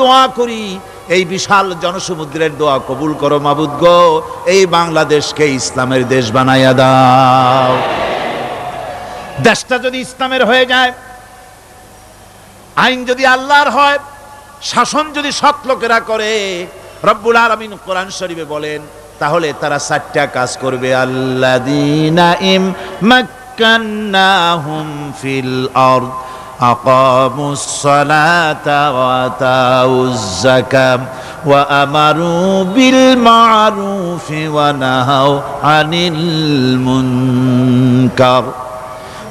দোয়া করি। এই বিশাল জনসমুদ্রের দোয়া কবুল করো মাবুদ গো। এই বাংলাদেশকে ইসলামের দেশ বানাইয়া দাও। দেশটা যদি ইসলামের হয়ে যায়, আইন যদি আল্লাহর হয়, শাসন যদি সৎ লোকেরা করে, রব্বুল আলমিন কোরআন শরীফে বলেন, তাহলে তারা চারটা কাজ করবে। আল্লাদিনা ইম মাক্কান্নাহুম ফিল আরদ أقاموا الصلاة وآتوا الزكاة وأمروا بالمعروف ونهوا عن المنكر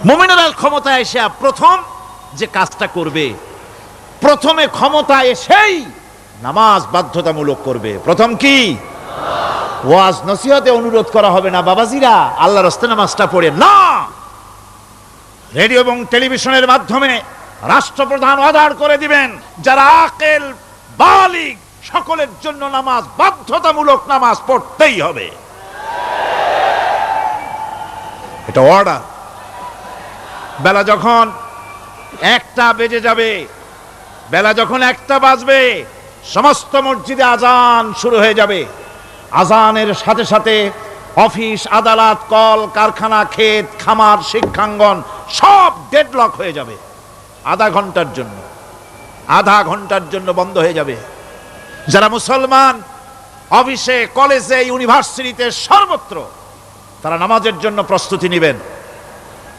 মুমিনেরা ক্ষমতায় এসে প্রথম যে কাজটা করবে প্রথমে ক্ষমতা এসেই নামাজ বাধ্যতামূলক করবে প্রথম কি ওয়াজ নসিহতে অনুরোধ করা হবে না বাবাজিরা আল্লাহ রস্তে নামাজটা পড়ে না রেডিও এবং টেলিভিশনের মাধ্যমে রাষ্ট্রপ্রধান অর্ডার করে দিবেন, যারা আকেল বালিক সকলের জন্য নামাজ, বাধ্যতামূলক নামাজ পড়তেই হবে। এটা অর্ডার বেলা যখন একটা বেজে যাবে, বেলা যখন একটা বাজবে, সমস্ত মসজিদে আজান শুরু হয়ে যাবে। আজানের সাথে সাথে অফিস, আদালত, কল, কারখানা, ক্ষেত, খামার, শিক্ষাঙ্গন, সব ডেডলক হয়ে যাবে। আধা ঘণ্টার জন্য। আধা ঘণ্টার জন্য বন্ধ হয়ে যাবে। যারা মুসলমান, অফিসে, কলেজে, ইউনিভার্সিটিতে সর্বত্র, তারা নামাজের জন্য প্রস্তুতি নেবেন।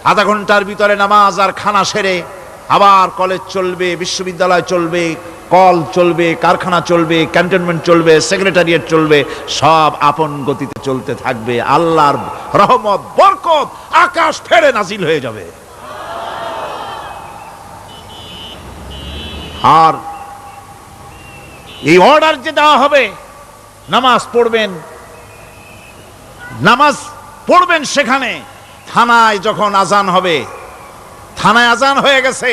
আধা ঘণ্টার ভিতরে নামাজ আর খানা সেরে আবার কলেজ চলবে, বিশ্ববিদ্যালয় চলবে কল চলবে, কারখানা চলবে, ক্যান্টনমেন্ট চলবে, সেক্রেটারিয়েট চলবে, সব আপন গতিতে চলতে থাকবে। আল্লাহর রহমত, বরকত, আকাশ ফেরে নাজিল হয়ে যাবে। আর এই অর্ডার যে দেওয়া হবে, নামাজ পড়বেন নামাজ পড়বেন সেখানে, থানায় যখন আজান হবে, থানায় আজান হয়ে গেছে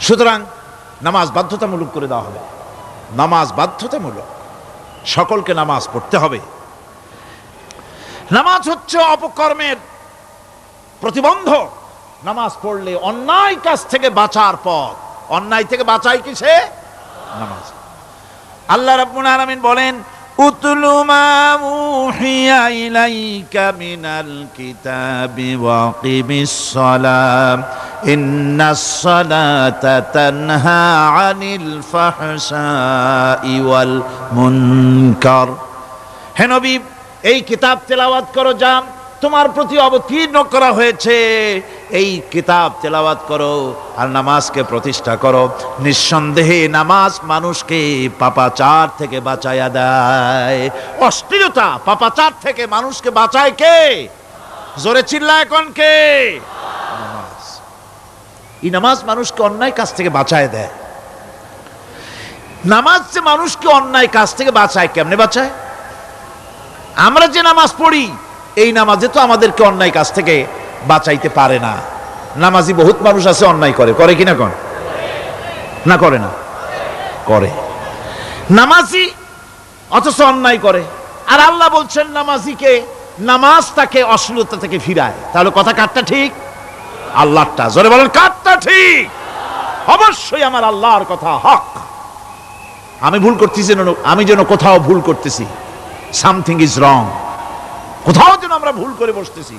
সুতরাং নামাজ বাধ্যতামূলক করে দেওয়া হবে। নামাজ বাধ্যতামূলক। সকলকে নামাজ পড়তে হবে। নামাজ হচ্ছে অপকর্মের প্রতিবন্ধক। নামাজ পড়লে অন্যায় কাজ থেকে বাঁচার পথ। অন্যায় থেকে বাঁচাই কিসে? নামাজ। আল্লাহ রাব্বুল আলামিন বলেন মা উহিয়া ইলাইকা মিনাল কিতাবি ওয়াকিমিস সালাম। ইন্নাস সালাতা তানহা আনিল ফাহশাই ওয়াল মুনকার। হে নবী, এই কিতাব তেলাওয়াত করো, যা তোমার প্রতি অবতীর্ণ করা হয়েছে। এই কিতাব তেলাওয়াত করো আর নামাজকে প্রতিষ্ঠা করো। নিঃসন্দেহে নামাজ মানুষকে পাপাচার থেকে বাঁচাইয়া দেয়। অশ্লীলতা পাপাচার থেকে মানুষকে বাঁচায় কে? জোরে চিল্লায় কোন কে? নামাজ। এই নামাজ মানুষকে অন্যায় কাজ থেকে বাঁচায় দেয়। নামাজ যে মানুষকে অন্যায় কাজ থেকে বাঁচায় কেমনে বাঁচায়? আমরা যে নামাজ পড়ি, এই নামাজে তো আমাদেরকে অন্যায় কাজ থেকে বাঁচাইতে পারে না। নামাজি বহুত মানুষ আছে, অন্যায় করে। করে কিনা কন? না, করে না। করে। নামাজি অথচ অন্যায় করে। আর আল্লাহ বলছেন, নামাজিকে, নামাজ তাকে অশ্লীলতা থেকে ফিরায়। তাহলে কথা কাটটা ঠিক? আল্লাহটা জোরে বলেন কাটটা ঠিক? অবশ্যই আমার আল্লাহর কথা হক। আমি ভুল করতেছি আমি যেন কোথাও ভুল করতেছি। সামথিং ইজ রং কোথাও যেন আমরা ভুল করে বসতেছি।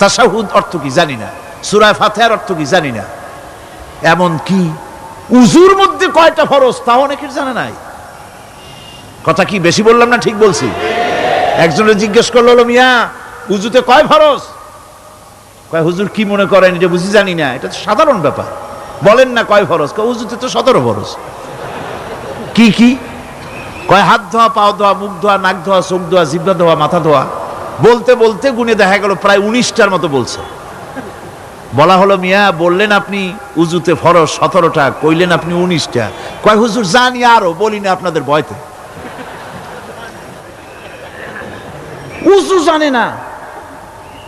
তাসাহুদ অর্থ কি জানি না। সূরায় ফাতিহার অর্থ কি জানি না। এমন কি? উজুর মধ্যে কয়টা ফরজ তা অনেকের জানা নাই। কথা কি বেশি বললাম না ঠিক বলছি? একজনে জিজ্ঞেস করল মিয়া, উজুতে কয় ফরজ? কয়, হুজুর কি মনে করেন এটা বুঝি জানি না, এটা তো সাধারণ ব্যাপার। বলেন না কয় ফরজ, কয়, উজুতে তো সতেরো ফরজ। কি কি? কয়, হাত ধোয়া পাও ধোয়া, মুখ ধোয়া, নাক ধোয়া, চোখ ধোয়া জিব্বা ধোয়া, মাথা ধোয়া। বলতে বলতে গুনে দেখা গেল প্রায় উনিশটার মতো বলছে। বলা হলো, মিয়া, বললেন আপনি উজুতে ফরজ সতেরোটা, কইলেন আপনি উনিশটা। কয়, হুজুর, জানি আরও, বলি না আপনাদের ভয়তে। উজু জানে না,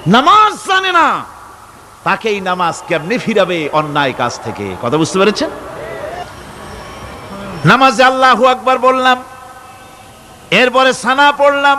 নামাজ জানে না, তাকে এই নামাজ কেমনে ফিরাবে অন্যায় কাজ থেকে, কথা বুঝতে পেরেছেন? নামাজে আল্লাহু আকবার বললাম, এরপরে সানা পড়লাম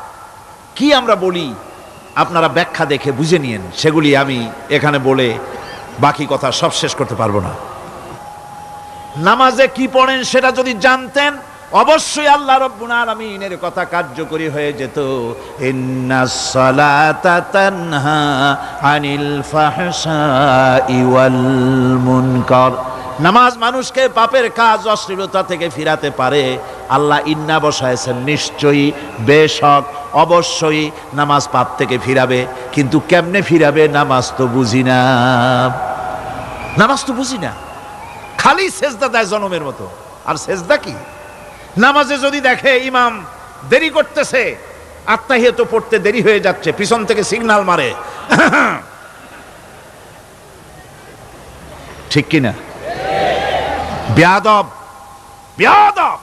কি আমরা বলি, আপনারা ব্যাখ্যা দেখে বুঝে নিয়েন, সেগুলি আমি এখানে বলে বাকি কথা সব শেষ করতে পারব না। নামাজে কি পড়েন সেটা যদি জানতেন, অবশ্যই আল্লাহ রব্বুল আলামিনের কথা কার্যকরী হয়ে যেত। ইন্নাস সালাতা তানহা আনিল ওয়াল মুনকার। নামাজ মানুষকে পাপের কাজ, অশ্লীলতা থেকে ফিরাতে পারে। আল্লাহ ইন্না বসায়ছেন নিশ্চয়ই বেশক অবশ্যই নামাজ পাপ থেকে ফিরাবে, কিন্তু কেমনে ফিরাবে নামাজ তো বুঝি না। নামাজ তো বুঝি না। খালি সেজদা দেয় জনমের মতো। আর সেজদা কি? নামাজে যদি দেখে ইমাম দেরি করতেছে, আত্মাহিয়ত পড়তে দেরি হয়ে যাচ্ছে, পিছন থেকে সিগনাল মারে। ঠিক কিনা? বেয়াদব বেয়াদব।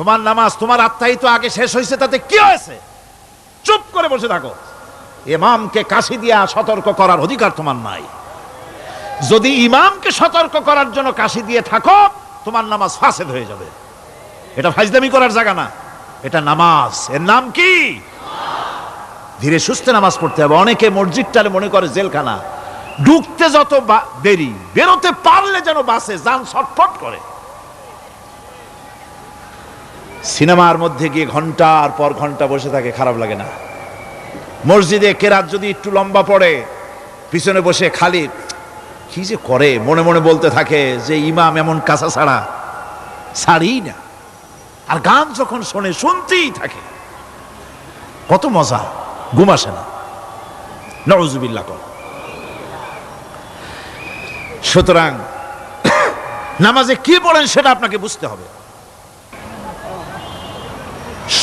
তোমার নামাজ, তোমার আত্মাহিত আগে শেষ হয়েছে, তাতে কি হয়েছে? চুপ করে বসে থাকো। ইমামকে কাশি দিয়া সতর্ক করার অধিকার তোমার নাই। যদি ইমামকে সতর্ক করার জন্য কাশি দিয়ে থাকো, তোমার নামাজ ফাসেদ হয়ে যাবে। এটা ফাইজদামি করার জায়গা না। এটা নামাজ। এর নাম কি? ধীরে সুস্থে নামাজ পড়তে হবে। অনেকে মসজিদটারে মনে করে জেলখানা। ঢুকতে যত দেরি, বেরোতে পারলে যেন বাসে, যান ছটফট করে। সিনেমার মধ্যে গিয়ে ঘণ্টার পর ঘণ্টা বসে থাকে, খারাপ লাগে না। মসজিদে কেরাত যদি একটু লম্বা পড়ে, পিছনে বসে খালি, কি যে করে, মনে মনে বলতে থাকে যে ইমাম এমন কাঁচা ছাড়া ছাড়ি না। আর গান যখন শোনে, শুনতেই থাকে। কত মজা, ঘুম আসে না। নজুবিল্লা কর। সুতরাং, নামাজে কি পড়েন সেটা আপনাকে বুঝতে হবে।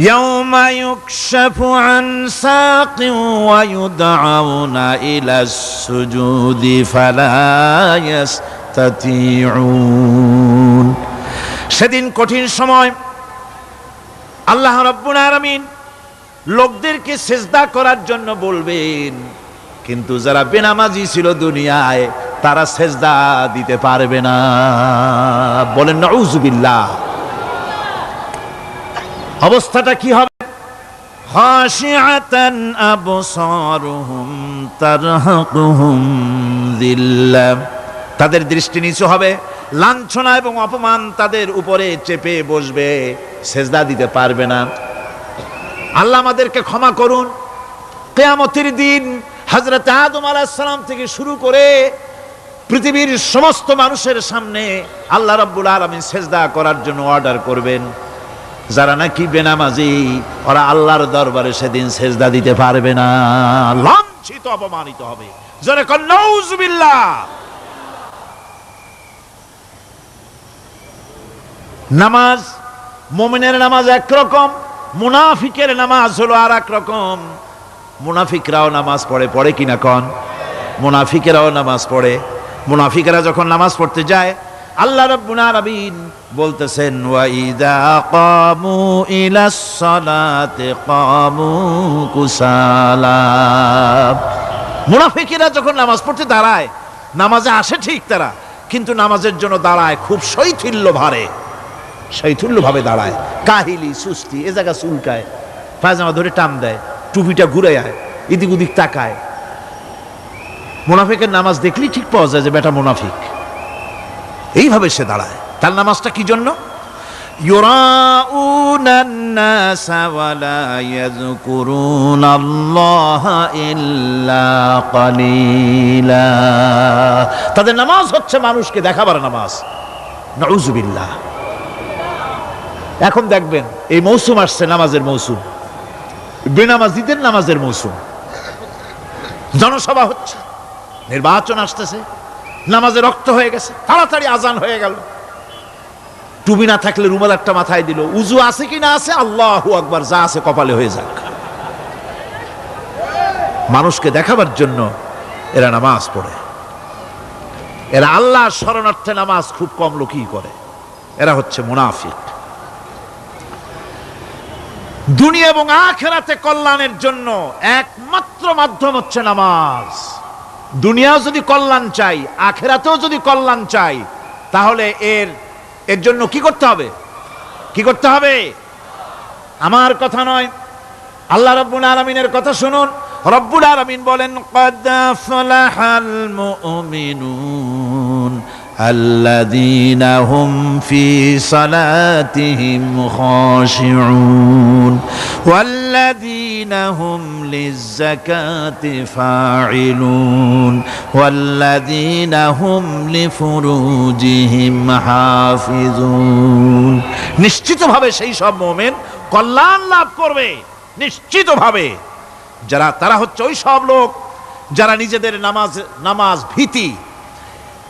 يوم يكشف عن ساق ويدعون إلى السجود فلا يستطيعون সেদিন কঠিন সময় আল্লাহ রব্বুল আলামিন লোকদেরকে সেজদা করার জন্য বলবেন কিন্তু যারা বেনামাজি ছিল দুনিয়ায় তারা সেজদা দিতে পারবে না বলেন নাউজুবিল্লাহ অবস্থাটা কি হবে? খাশিআতান আবসারুহুম তারহাকুহুম তাদের দৃষ্টি নিচু হবে, লাঞ্ছনা এবং অপমান তাদের উপরে চেপে বসবে, সেজদা দিতে পারবে না। আল্লাহ আমাদেরকে ক্ষমা করুন। কেয়ামতের দিন হজরত আদম আলাহাম থেকে শুরু করে পৃথিবীর সমস্ত মানুষের সামনে আল্লাহ রব্বুল আলমী সেজদা করার জন্য অর্ডার করবেন। যারা নাকি বেনামাজি, ওরা আল্লাহর দরবারে সেদিন সেজদা দিতে পারবে না। লাঞ্ছিত, অপমানিত হবে। জনে কন্নৌজবিল্লাহ নামাজ, মোমিনের নামাজ একরকম, মুনাফিকের নামাজ হলো আর এক রকম মুনাফিকরাও নামাজ পড়ে পড়ে কিনা কন? মুনাফিকেরাও নামাজ পড়ে। মুনাফিকেরা যখন নামাজ পড়তে যায় আল্লাহ রব্বুল আলামিন বলতেছেন ওয়াইদা কামু ইলাস সালাতে কামু কুসালা। মুনাফিকেরা যখন নামাজ পড়তে দাঁড়ায়, নামাজে আসে ঠিক তারা, কিন্তু নামাজের জন্য দাঁড়ায় খুব শৈথিল্য ভারে। শৈথিল্য ভাবে দাঁড়ায়। কাহিলি, সুস্তি, এ জায়গা চুলকায়, পায়জামা ধরে টান দেয়, টুপিটা ঘুরে আয়, এদিক ওদিক তাকায়। মুনাফিকের নামাজ দেখলেই ঠিক পাওয়া যায় যে বেটা মুনাফিক। এইভাবে সে দাঁড়ায়। তার নামাজটা কি জন্য? তাদের নামাজ হচ্ছে মানুষকে দেখাবার নামাজ। নজুবিল্লা এখন দেখবেন, এই মৌসুম আসছে নামাজের মৌসুম। বেনামাজিদের নামাজের মৌসুম। জনসভা হচ্ছে। নির্বাচন আসতেছে। নামাজে রক্ত হয়ে গেছে, তাড়াতাড়ি আজান হয়ে গেল। টুবি না থাকলে রুমাল একটা মাথায় দিল, উজু আছে কি না আছে? আল্লাহ আকবার, যা আছে কপালে হয়ে যাক। মানুষকে দেখাবার জন্য এরা নামাজ পড়ে। এরা আল্লাহ শরণার্থে নামাজ খুব কম লোকই করে। এরা হচ্ছে মুনাফিক। দুনিয়া এবং আখেরাতে কল্যাণের জন্য একমাত্র মাধ্যম হচ্ছে নামাজ। দুনিয়াও যদি কল্যাণ চাই, আখেরাতেও যদি কল্যাণ চাই, তাহলে এর এর জন্য কি করতে হবে? কি করতে হবে? আমার কথা নয়। আল্লাহ রব্বুল আলমিনের কথা শুনুন। রব্বুল আলমিন বলেন কদাফলাহাল মুমিনুন। الذين هم في صلاتهم خاشعون والذين هم للزكاة فاعلون والذين هم لفروجهم حافظون নিশ্চিতভাবে সেই সব মোমেন কল্যাণ লাভ করবে নিশ্চিতভাবে যারা তারা হচ্ছে ওই সব লোক যারা নিজেদের নামাজ নামাজ ভীতি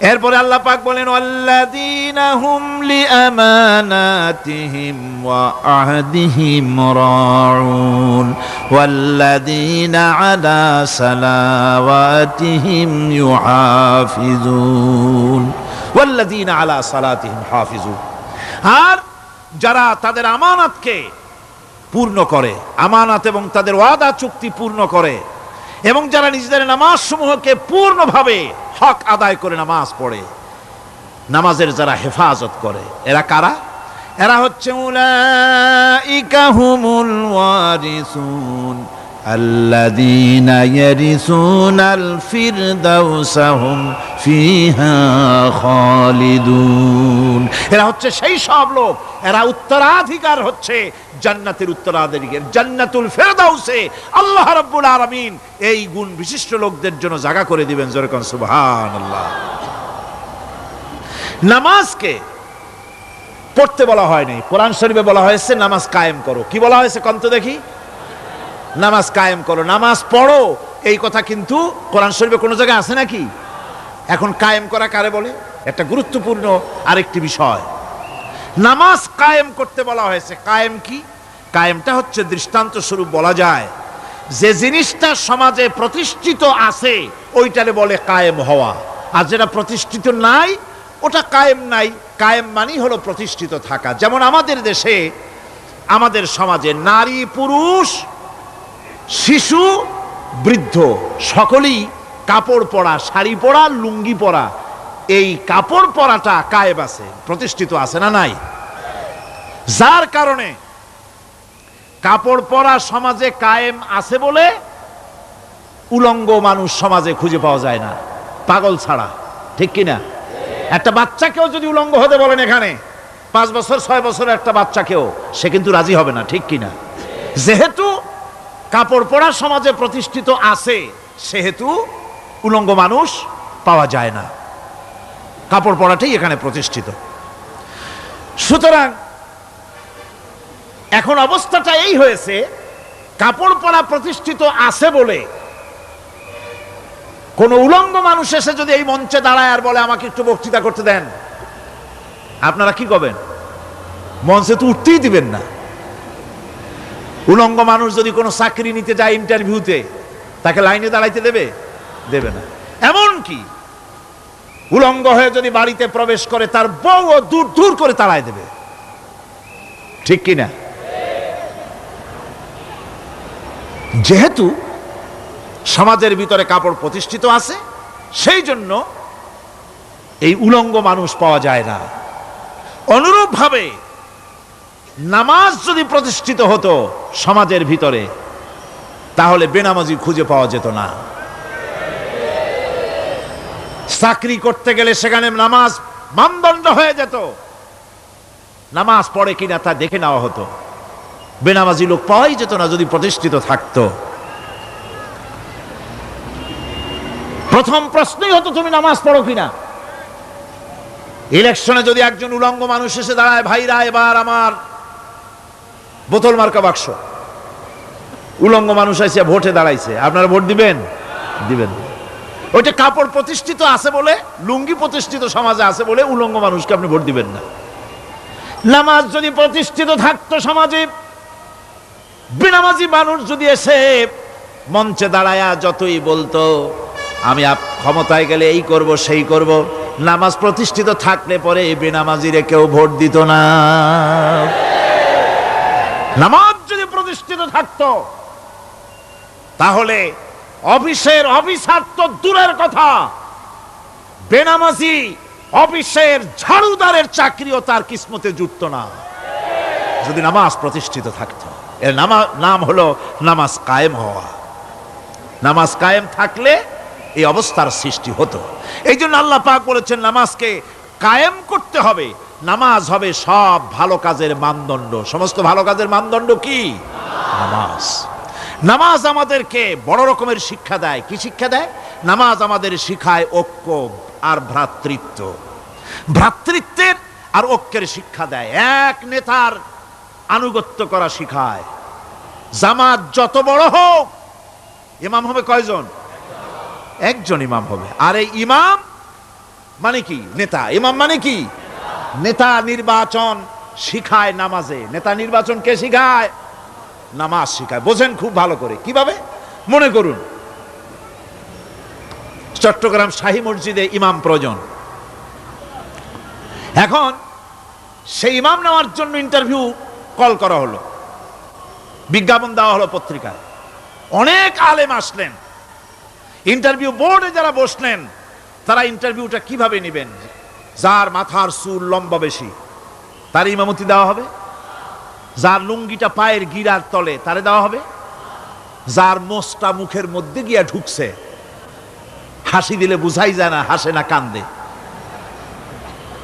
এরপরে আল্লাহ পাক বলেন, আল্লাযীনা হুমলি লিআমানাতিহিম ওয়া আহদিহিম রাউন। ওয়াল্লাযীনা আলা সালাওয়াতিহিম ইউহাফিজুন। ওয়াল্লাযীনা আলা সালাতিহিম হাফিজুন। আর যারা তাদের আমানাতকে পূর্ণ করে, আমানাত এবং তাদের ওয়াদা চুক্তি পূর্ণ করে, এবং যারা নিজেদের নামাজ সমূহকে পূর্ণভাবে হক আদায় করে নামাজ পড়ে। নামাজের যারা হেফাজত করে, এরা কারা? এরা হচ্ছে উলা ইকাহুমুল ওয়ারিসুন। الذين يرثون الفردوس هم فيها خالدون এরা হচ্ছে সেই সব লোক এরা উত্তরাধিকার হচ্ছে জান্নাতের উত্তরাধিকার জান্নাতুল ফেরদাউসে আল্লাহ রাব্বুল আলামিন এই গুণ বিশিষ্ট লোকদের জন্য জায়গা করে দিবেন যেরকম সুবহানাল্লাহ নামাজকে পড়তে বলা হয়নি কোরআন শরীফে বলা হয়েছে নামাজ কায়েম করো কি বলা হয়েছে কন্ত দেখি নামাজ কায়েম করো, নামাজ পড়ো। এই কথা কিন্তু কোরআন শরীফে কোনো জায়গায় আছে নাকি? এখন কায়েম করা কারে বলে? একটা গুরুত্বপূর্ণ আরেকটি বিষয়। নামাজ কায়েম করতে বলা হয়েছে। কায়েম কি? কায়েমটা হচ্ছে দৃষ্টান্ত স্বরূপ বলা যায়। যে জিনিসটা সমাজে প্রতিষ্ঠিত আছে, ওইটারে বলে কায়েম হওয়া। আর যেটা প্রতিষ্ঠিত নাই, ওটা কায়েম নাই। কায়েম মানেই হলো প্রতিষ্ঠিত থাকা। যেমন আমাদের দেশে, আমাদের সমাজে নারী পুরুষ শিশু, বৃদ্ধ, সকলেই কাপড় পরা, শাড়ি পরা, লুঙ্গি পরা, এই কাপড় পরাটা কায়েব আছে, প্রতিষ্ঠিত আছে না নাই? যার কারণে কাপড় পরা সমাজে কায়েম আছে বলে উলঙ্গ মানুষ সমাজে খুঁজে পাওয়া যায় না, পাগল ছাড়া, ঠিক কিনা? একটা বাচ্চাকেও যদি উলঙ্গ হতে বলেন এখানে, পাঁচ বছর, ছয় বছর একটা বাচ্চাকেও, সে কিন্তু রাজি হবে না, ঠিক কিনা? যেহেতু কাপড় পরা সমাজে প্রতিষ্ঠিত আছে, সেহেতু উলঙ্গ মানুষ পাওয়া যায় না। কাপড় পরাটাই এখানে প্রতিষ্ঠিত। সুতরাং এখন অবস্থাটা এই হয়েছে, কাপড় পরা প্রতিষ্ঠিত আছে বলে কোন উলঙ্গ মানুষ এসে যদি এই মঞ্চে দাঁড়ায় আর বলে, আমাকে একটু বক্তৃতা করতে দেন। আপনারা কি করবেন? মঞ্চে তো উঠতেই দিবেন না। উলঙ্গ মানুষ যদি কোনো চাকরি নিতে যায় ইন্টারভিউতে তাকে লাইনে দাঁড়াইতে দেবে? দেবে না। এমন কি উলঙ্গ হয়ে যদি বাড়িতে প্রবেশ করে, তার বউ দূর দূর করে তাড়ায় দেবে। ঠিক কি না যেহেতু সমাজের ভিতরে কাপড় প্রতিষ্ঠিত আছে, সেই জন্য এই উলঙ্গ মানুষ পাওয়া যায় না। অনুরূপভাবে নামাজ যদি প্রতিষ্ঠিত হতো সমাজের ভিতরে, তাহলে বেনামাজি খুঁজে পাওয়া যেত না। চাকরি করতে গেলে সেখানে নামাজ মানদণ্ড হয়ে যেত। নামাজ পড়ে কিনা তা দেখে নেওয়া হতো। বেনামাজি লোক পাওয়াই যেত না যদি প্রতিষ্ঠিত থাকতো। প্রথম প্রশ্নই হতো, তুমি নামাজ পড়ো কিনা? ইলেকশনে যদি একজন উলঙ্গ মানুষ এসে দাঁড়ায়, ভাইরা, এবার আমার বোতল মার্কা বাক্স। উলঙ্গ মানুষ এসে ভোটে দাঁড়াইছে। আপনারা ভোট দিবেন? দিবেন। ওইটা কাপড় প্রতিষ্ঠিত আছে বলে, লুঙ্গি প্রতিষ্ঠিত সমাজে আছে বলে উলঙ্গ মানুষকে আপনি ভোট দিবেন না। নামাজ যদি প্রতিষ্ঠিত থাকতো সমাজে, বেনামাজি মানুষ যদি এসে মঞ্চে দাঁড়ায়া যতই বলতো, আমি ক্ষমতায় গেলে এই করব, সেই করব। নামাজ প্রতিষ্ঠিত থাকলে পরে বেনামাজিরে কেউ ভোট দিত না। নামাজ যদি প্রতিষ্ঠিত থাকত, তাহলে অফিসের অফিসার তো দূরের কথা। বেনামাজি অফিসের ঝাড়ুদারের চাকরিও তার কিসমতে জুটত না। যদি নামাজ প্রতিষ্ঠিত থাকতো, এর নামা, নাম হলো নামাজ কায়েম হওয়া। নামাজ কায়েম থাকলে এই অবস্থার সৃষ্টি হতো। এই জন্য আল্লাহ পাক বলেছেন, নামাজকে কায়েম করতে হবে। নামাজ হবে সব ভালো কাজের মানদণ্ড। সমস্ত ভালো কাজের মানদণ্ড কি? নামাজ। নামাজ আমাদেরকে বড় রকমের শিক্ষা দেয়। কি শিক্ষা দেয়? নামাজ আমাদের শিখায় ঐক্য আর ভ্রাতৃত্ব। ভ্রাতৃত্বের আর ঐক্যের শিক্ষা দেয়। এক নেতার আনুগত্য করা শিখায়। জামাত যত বড় হোক, ইমাম হবে কয়জন? একজন ইমাম হবে। আর এই ইমাম মানে কি? নেতা। ইমাম মানে কি? নেতা নির্বাচন শিখায় নামাজে। নেতা নির্বাচন কে শিখায়? নামাজ শিখায়। বোঝেন খুব ভালো করে। কীভাবে? মনে করুন। চট্টগ্রাম শাহী মসজিদে ইমাম প্রয়োজন। এখন সেই ইমাম নেওয়ার জন্য ইন্টারভিউ কল করা হলো। বিজ্ঞাপন দেওয়া হলো পত্রিকায়। অনেক আলেম আসলেন। ইন্টারভিউ বোর্ডে যারা বসলেন, তারা ইন্টারভিউটা কীভাবে নেবেন? যার মাথার চুল লম্বা বেশি তার ইমামতি দেওয়া হবে? যার লুঙ্গিটা পায়ের গিরার তলে, তারে দেওয়া হবে? যার মোষটা মুখের মধ্যে গিয়া ঢুকছে, হাসি দিলে বুঝাই যায় না, হাসে না, কান্দে।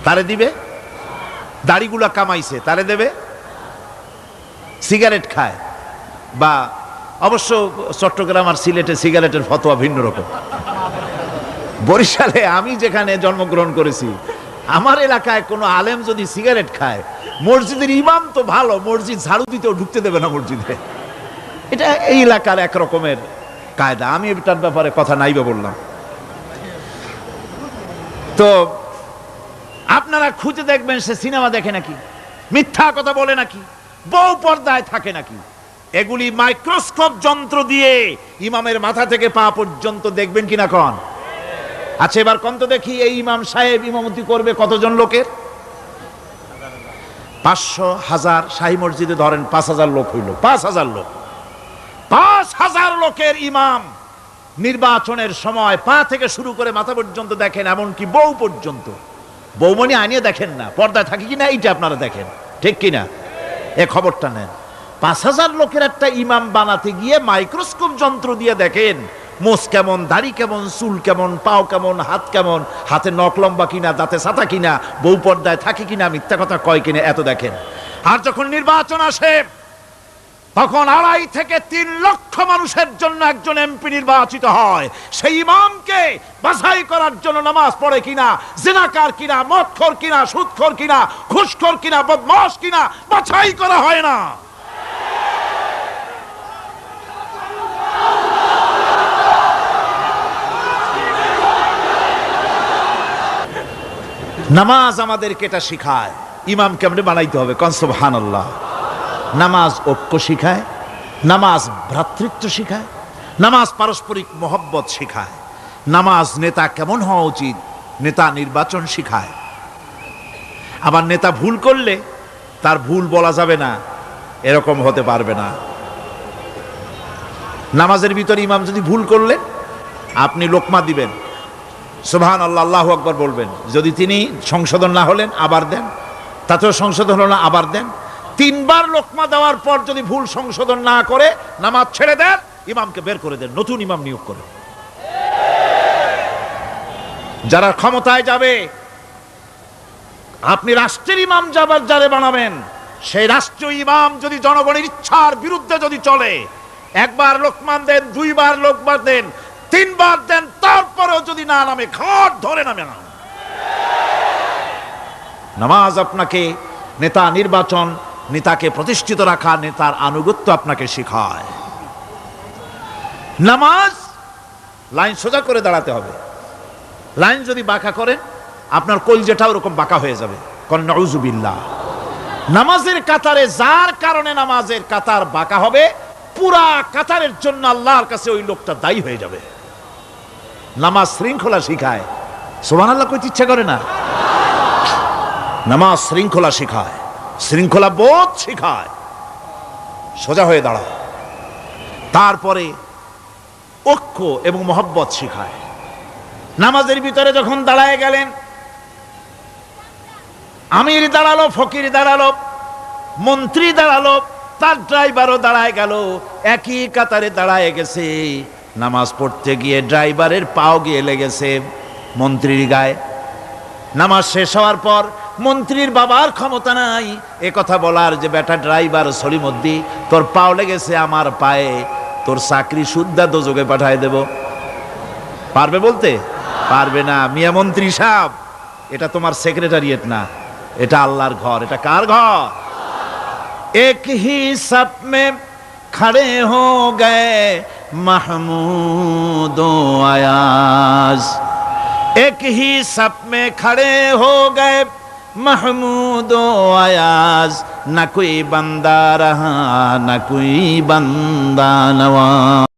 তারে দিবে? দাড়িগুলা কামাইছে, তারে দেবে? সিগারেট খায়। বা অবশ্য চট্টগ্রাম আর সিলেটে সিগারেটের ফতোয়া ভিন্ন রকম। বরিশালে আমি যেখানে জন্মগ্রহণ করেছি আমার এলাকায় কোনো আলেম যদি সিগারেট খায়, মসজিদের ইমাম তো ভালো, মসজিদ ঝাড়ু দিতেও ঢুকতে দেবে না মসজিদে। এটা এই এলাকার এক রকমের কায়দা। আমি এটার ব্যাপারে কথা নাইবে বললাম। তো, আপনারা খুঁজে দেখবেন, সে সিনেমা দেখে নাকি? মিথ্যা কথা বলে নাকি? বউ পর্দায় থাকে নাকি? এগুলি মাইক্রোস্কোপ যন্ত্র দিয়ে ইমামের মাথা থেকে পা পর্যন্ত দেখবেন কিনা কন? আচ্ছা এবার কন্ত দেখি এই ইমাম সাহেব ইমামতি করবে কতজন লোকের? পাঁচশো হাজার শাহী মসজিদে ধরেন পাঁচ হাজার লোক হইল, পাঁচ হাজার লোক। পাঁচ হাজার লোকের ইমাম নির্বাচনের সময় পা থেকে শুরু করে মাথা পর্যন্ত দেখেন, এমনকি বউ পর্যন্ত। বৌমনি আনিয়ে দেখেন না, পর্দায় থাকে কিনা এইটা আপনারা দেখেন, ঠিক কিনা? এ খবরটা নেন। পাঁচ হাজার লোকের একটা ইমাম বানাতে গিয়ে মাইক্রোস্কোপ যন্ত্র দিয়ে দেখেন মোষ কেমন, দাড়ি কেমন, চুল কেমন, পাও কেমন, হাত কেমন, হাতে নখ লম্বা কিনা, দাঁতে সাতা কিনা, বউ পর্দায় থাকে কিনা, মিথ্যা কথা কয় কিনা, এত দেখেন। আর যখন নির্বাচন আসে, তখন আড়াই থেকে তিন লক্ষ মানুষের জন্য একজন এমপি নির্বাচিত হয়। সেই ইমামকে বাছাই করার জন্য নামাজ পড়ে কিনা, জিনাকার কিনা, মদখোর কিনা, সুদখোর কিনা, ঘুষখোর কিনা বদমাস কিনা, বাছাই করা হয় না। নামাজ আমাদেরকে এটা শিখায়। ইমাম কেমনে বানাইতে হবে? কনসবহান আল্লাহ নামাজ ঐক্য শিখায়, নামাজ ভ্রাতৃত্ব শিখায়, নামাজ পারস্পরিক মহব্বত শিখায়। নামাজ নেতা কেমন হওয়া উচিত? নেতা নির্বাচন শিখায়। আবার নেতা ভুল করলে তার ভুল বলা যাবে না, এরকম হতে পারবে না। নামাজের ভিতরে ইমাম যদি ভুল করলে আপনি লোকমা দিবেন। সুবহান আল্লাহ আল্লাহ আকবর বলবেন। যদি তিনি সংশোধন না হলেন, আবার দেন। তাতেও সংশোধন হলো আবার দেন। তিনবার লোকমা দেওয়ার পর যদি ভুল সংশোধন না করে, নামাজ ছেড়ে দেন, ইমামকে বের করে দেন, নতুন ইমাম নিয়োগ করে। যারা ক্ষমতায় যাবে, আপনি রাষ্ট্রের ইমাম যাবার যারে বানাবেন। সেই রাষ্ট্রীয় ইমাম যদি জনগণের ইচ্ছার বিরুদ্ধে যদি চলে, একবার লোকমান দেন, দুইবার লোকবার দেন তিনবার দেন, তারপরেও যদি না নামে, ঘাট ধরে নামে না। নামাজ আপনাকে, নেতা নির্বাচন, নেতাকে প্রতিষ্ঠিত রাখা নেতার আনুগত্য আপনাকে শেখায়। নামাজ, লাইন সোজা করে দাঁড়াতে হবে। লাইন যদি বাঁকা করেন, আপনার কলজেটা ওরকম বাঁকা হয়ে যাবে। করেন নজুবিল্লাহ নামাজের কাতারে যার কারণে নামাজের কাতার বাঁকা হবে, পুরা কাতারের জন্য আল্লাহর কাছে ওই লোকটা দায়ী হয়ে যাবে। নামাজ শৃঙ্খলা শিখায়। সোমান আল্লাহ কইতে ইচ্ছা করে না। নামাজ শৃঙ্খলা শিখায়, শৃঙ্খলা বোধ শিখায়। সোজা হয়ে দাঁড়ায় তারপরে ঐক্য এবং মহব্বত শিখায়। নামাজের ভিতরে যখন দাঁড়ায় গেলেন, আমির দাঁড়াল, ফকির দাঁড়াল, মন্ত্রী দাঁড়াল, তার ড্রাইভারও দাঁড়ায় গেল। একই কাতারে দাঁড়ায় গেছে। নামাজ পড়তে গিয়ে ড্রাইভারের পাও গিয়ে লেগেছে মন্ত্রীর গায়ে। নামাজ শেষ হওয়ার পর মন্ত্রীর বাবার ক্ষমতা নাই। এ কথা বলার যে বেটা ড্রাইভার সলিমদ্দি তোর পাও লেগেছে আমার পায়ে, তোর চাকরি সুদ্ধা দোযোগে পাঠায় দেব। পারবে বলতে? পারবে না। মিয়া মন্ত্রী সাহেব, এটা তোমার সেক্রেটারিয়েট না। এটা আল্লাহর ঘর। এটা কার ঘর? এক হিসাব মে খড়ে হো গে महमूद आयाज। एक ही सप में खड़े हो गए महमूद आयाज। न कोई बंदा रहा, न कोई बंदा नवाज़।